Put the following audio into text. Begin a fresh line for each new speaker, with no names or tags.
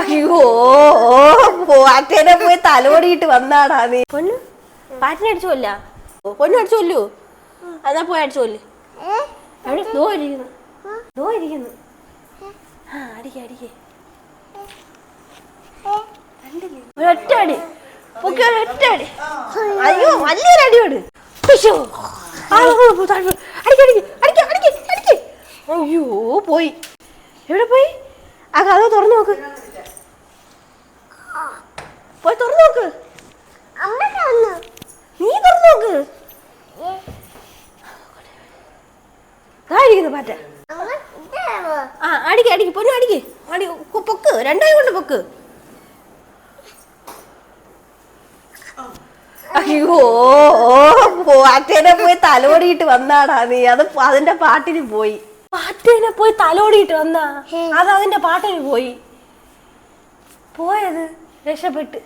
അയ്യോ പാറ്റേനെ പോയി തലോടിയിട്ട് വന്നാടാ നീ. പൊന്നു പാറ്റിനെ അടിച്ചു കൊല്ല? പൊന്നു അടിച്ചു കൊല്ലു? അതാ പോയി അടിച്ചു കൊല്ല്. അവിടെ ദോ ഇരിക്കുന്നു. ദോ ഇരിക്കുന്നു. ആ അടിക്കേ അടിക്കേ. കണ്ടില്ലേ? ഒരൊറ്റ അടി. പൊക്കി ഒരൊറ്റ അടി. അയ്യോ വലിയൊരു അടിയോട് പോയി. അടിക്ക്, അടിക്ക്, അടിക്ക്, അടിക്ക്, അടിക്ക്. അയ്യോ പോയി. എവിടെ പോയി? കഥ തുറന്നു നോക്ക്. പോയി തുറന്നു നോക്ക്. നീ തുറന്നു നോക്ക്. ഇരിക്കുന്നു പാറ്റ ആ അടിക്ക് അടിക്ക് പൊന്നു അടിക്ക്. അടി പൊക്ക്. രണ്ടായി കൊണ്ട് പൊക്ക്. അയ്യോ പാറ്റേനെ പോയി തലോടിയിട്ട് വന്നാടാ നീ. അത് അതിന്റെ പാട്ടിന് പോയി. പാറ്റേനെ പോയി തലോടിയിട്ട് വന്നാ? അത് അതിന്റെ പാട്ടിന് പോയി. പോയത് രക്ഷപ്പെട്ട്.